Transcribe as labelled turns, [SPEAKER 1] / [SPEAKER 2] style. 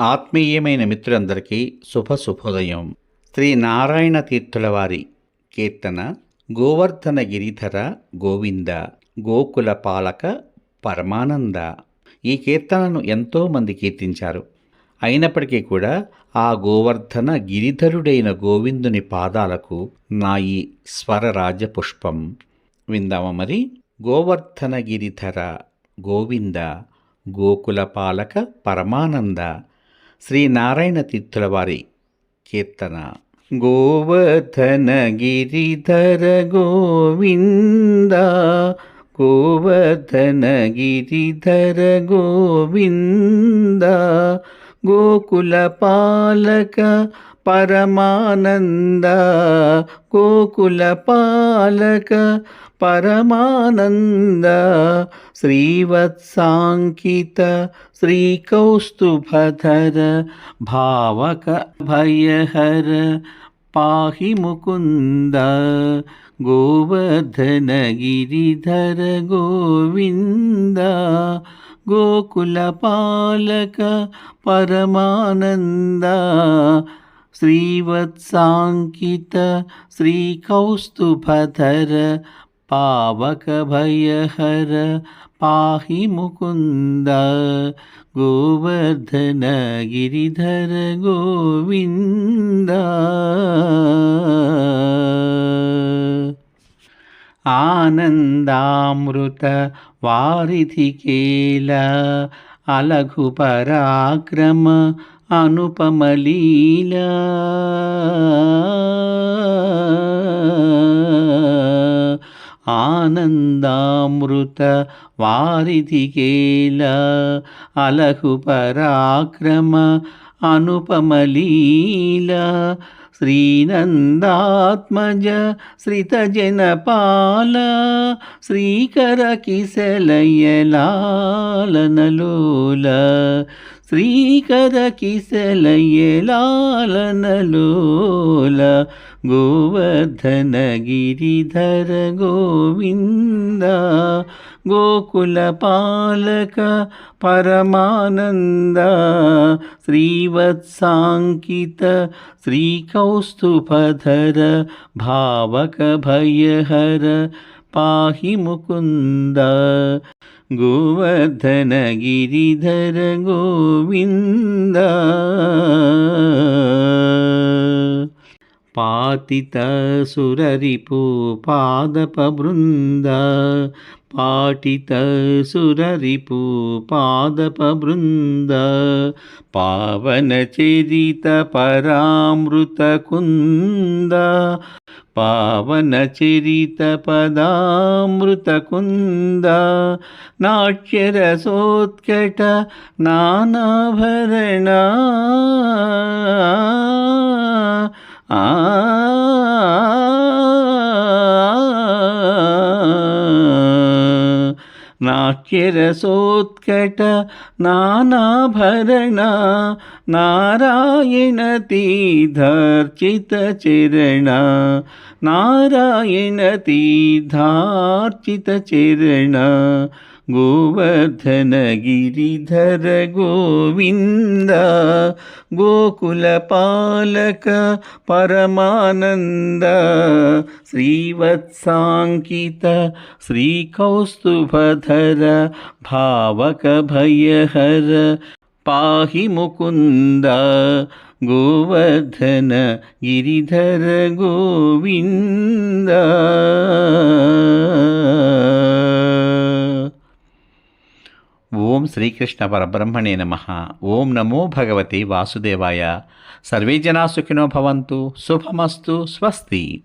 [SPEAKER 1] ఆత్మీయమైన మిత్రులందరికీ శుభ శుభోదయం శ్రీ నారాయణ తీర్థుల వారి కీర్తన గోవర్ధన గిరిధర గోవింద గోకుల పాలక పరమానంద. ఈ కీర్తనను ఎంతోమంది కీర్తించారు. అయినప్పటికీ కూడా ఆ గోవర్ధన గిరిధరుడైన గోవిందుని పాదాలకు నా ఈ స్వరరాజ పుష్పం విందామా మరి? గోవర్ధన గిరిధర గోవింద గోకుల పాలక పరమానంద. శ్రీ నారాయణ తీర్థుల వారి కీర్తన. గోవర్ధన గిరిధర గోవింద గోవర్ధన గిరిధర గోవింద గోకుల పాలక పరమానంద గోకుల పాలక పరమానంద శ్రీవత్సాంకిత శ్రీకౌస్తుభధర భావక భయహర పాహి ముకుంద గోవర్ధన గిరిధర గోవింద గోకుల పాలక పరమానంద श्रीवत्साङ्कित श्रीकौस्तुभधर पावकभयहर पाहि मुकुन्द गोवर्धन गिरिधर गोविन्द। आनन्दामृत वारिधिकेल अलघुपराक्रम అనుపమలీలా ఆనందామృత వారిధికేల అలహు పరాక్రమ అనుపమలీలా శ్రీనందాత్మజ శ్రితజనపాల శ్రీకర కిశలయలాలనలోల శ్రీకర కిశలయలాలనలోల గోవర్ధన గిరిధర గోవింద గోకుల कौस्तुभधर भावकभयहर पाहि मुकुन्द। गोवर्धनगिरिधर गोविन्द। పాతిత సురరిపు పాదప బృంద పాటిత సురరిపు పాదప బృంద పావన చరిత పరామృత కుంద పావన చరిత పదామృత కుంద నాట్యరసోత్కట నానాభరణా నాట్యరసోత్కట నానాభరణ నారాయణ తీర్థర్చిత చరణ నారాయణ తీర్థార్చిత చరణ. గోవర్ధన గిరిధర గోవింద గోకుల పాలక పరమానంద శ్రీవత్సాంకిత శ్రీకౌస్తుభధర భావక భయహర పాహి ముకుంద శ్రీకృష్ణ పరబ్రహ్మణే నమ. ఓం నమో భగవతి వాసుదేవాయ. సర్వే జనా సుఖినో భవంతు. శుభమస్తు. స్వస్తి.